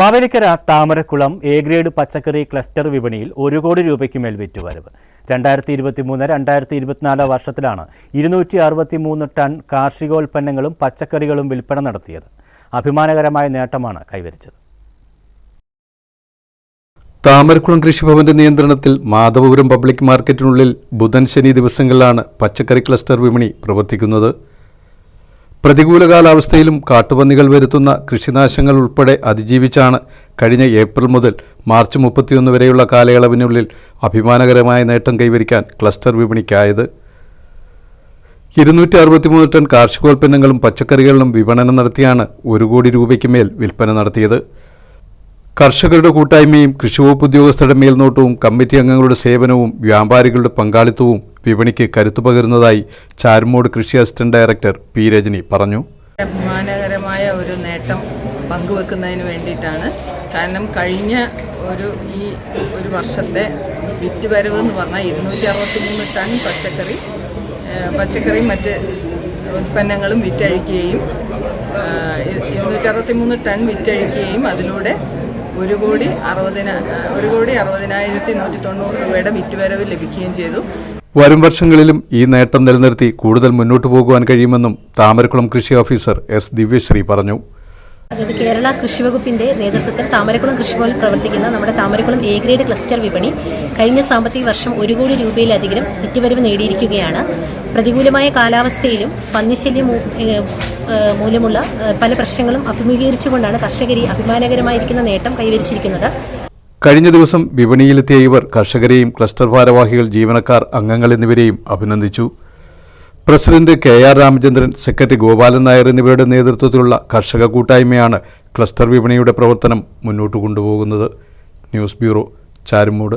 Mavelikkara Thamarakkulam A grade പച്ചക്കറി cluster വിപണിയിൽ ഒരു കോടി രൂപയ്ക്ക് മേൽ വിറ്റുവരവ്. രണ്ടായിരത്തി ഇരുപത്തി മൂന്ന് രണ്ടായിരത്തി ഇരുപത്തിനാല് വർഷത്തിലാണ് ഇരുന്നൂറ്റി അറുപത്തി മൂന്ന് ടൺ കാർഷികോൽപ്പന്നങ്ങളും പച്ചക്കറികളും വിൽപ്പന നടത്തിയത്. അഭിമാനകരമായ നേട്ടമാണ് കൈവരിച്ചത്. താമരക്കുളം കൃഷിഭവന്റെ നിയന്ത്രണത്തിൽ മാധവപുരം പബ്ലിക് മാർക്കറ്റിനുള്ളിൽ ബുധൻ ശനി ദിവസങ്ങളിലാണ് പച്ചക്കറി ക്ലസ്റ്റർ വിപണി പ്രവർത്തിക്കുന്നത്. പ്രതികൂല കാലാവസ്ഥയിലും കാട്ടുപന്നികൾ വരുത്തുന്ന കൃഷിനാശങ്ങൾ ഉൾപ്പെടെ അതിജീവിച്ചാണ് കഴിഞ്ഞ ഏപ്രിൽ മുതൽ മാർച്ച് മുപ്പത്തിയൊന്ന് വരെയുള്ള കാലയളവിനുള്ളിൽ അഭിമാനകരമായ നേട്ടം കൈവരിക്കാൻ ക്ലസ്റ്റർ വിപണിക്കായത്. ഇരുന്നൂറ്റി അറുപത്തിമൂന്ന് ടൺ കാർഷികോൽപ്പന്നങ്ങളും പച്ചക്കറികളിലും വിപണനം നടത്തിയാണ് ഒരു കോടി രൂപയ്ക്ക് മേൽ വിൽപ്പന നടത്തിയത്. കർഷകരുടെ കൂട്ടായ്മയും കൃഷിവകുപ്പ് ഉദ്യോഗസ്ഥരുടെ മേൽനോട്ടവും കമ്മിറ്റി അംഗങ്ങളുടെ സേവനവും വ്യാപാരികളുടെ പങ്കാളിത്തവും വിപണിക്ക് കരുത്തു പകരുന്നതായി ചാരുമോട് കൃഷി അസിസ്റ്റന്റ് ഡയറക്ടർ പി രജനി പറഞ്ഞു. അഭിമാനകരമായ ഒരു നേട്ടം പങ്കുവെക്കുന്നതിന് വേണ്ടിയിട്ടാണ്. കാരണം കഴിഞ്ഞ ഒരു ഈ ഒരു വർഷത്തെ വിറ്റുവരവ് എന്ന് പറഞ്ഞാൽ ഇരുന്നൂറ്റി അറുപത്തി മൂന്ന് ടൺ പച്ചക്കറി പച്ചക്കറി മറ്റ് ഉൽപ്പന്നങ്ങളും വിറ്റഴിക്കുകയും ഇരുന്നൂറ്റി അറുപത്തി മൂന്ന് ടൺ വിറ്റഴിക്കുകയും അതിലൂടെ ഒരു കോടി അറുപതിന ഒരു കോടി അറുപതിനായിരത്തി നൂറ്റി തൊണ്ണൂറ് രൂപയുടെ വിറ്റുവരവ് ലഭിക്കുകയും ചെയ്തു. വരും വർഷങ്ങളിലും ഈ നേട്ടം നിലനിർത്തി കൂടുതൽ മുന്നോട്ടു പോകുവാൻ കഴിയുമെന്നും താമരക്കുളം കൃഷി ഓഫീസർ എസ് ദിവ്യശ്രീ പറഞ്ഞു. അതായത് കേരള കൃഷി വകുപ്പിന്റെ നേതൃത്വത്തിൽ താമരക്കുളം കൃഷിഭവനിൽ പ്രവർത്തിക്കുന്ന നമ്മുടെ താമരക്കുളം എ ഗ്രേഡ് ക്ലസ്റ്റർ വിപണി കഴിഞ്ഞ സാമ്പത്തിക വർഷം ഒരു കോടി രൂപയിലധികം വിറ്റുവരവ് നേടിയിരിക്കുകയാണ്. പ്രതികൂലമായ കാലാവസ്ഥയിലും പന്നിശല്യം മൂലമുള്ള പല പ്രശ്നങ്ങളും അഭിമുഖീകരിച്ചുകൊണ്ടാണ് കർഷകരി അഭിമാനകരമായിരിക്കുന്ന നേട്ടം കൈവരിച്ചിരിക്കുന്നത്. കഴിഞ്ഞ ദിവസം വിപണിയിലെത്തിയ ഇവർ കർഷകരെയും ക്ലസ്റ്റർ ഭാരവാഹികൾ ജീവനക്കാർ അംഗങ്ങൾ എന്നിവരെയും അഭിനന്ദിച്ചു. President K R Ramachandran secretary Gopalan Nair എന്നിവരുടെ നേതൃത്വത്തിലുള്ള കർഷക കൂട്ടായ്മയാണ് ക്ലസ്റ്റർ വിപണിയുടെ പ്രവർത്തനം മുന്നോട്ട് കൊണ്ടുപോകുന്നത്. News bureau Charummoodu.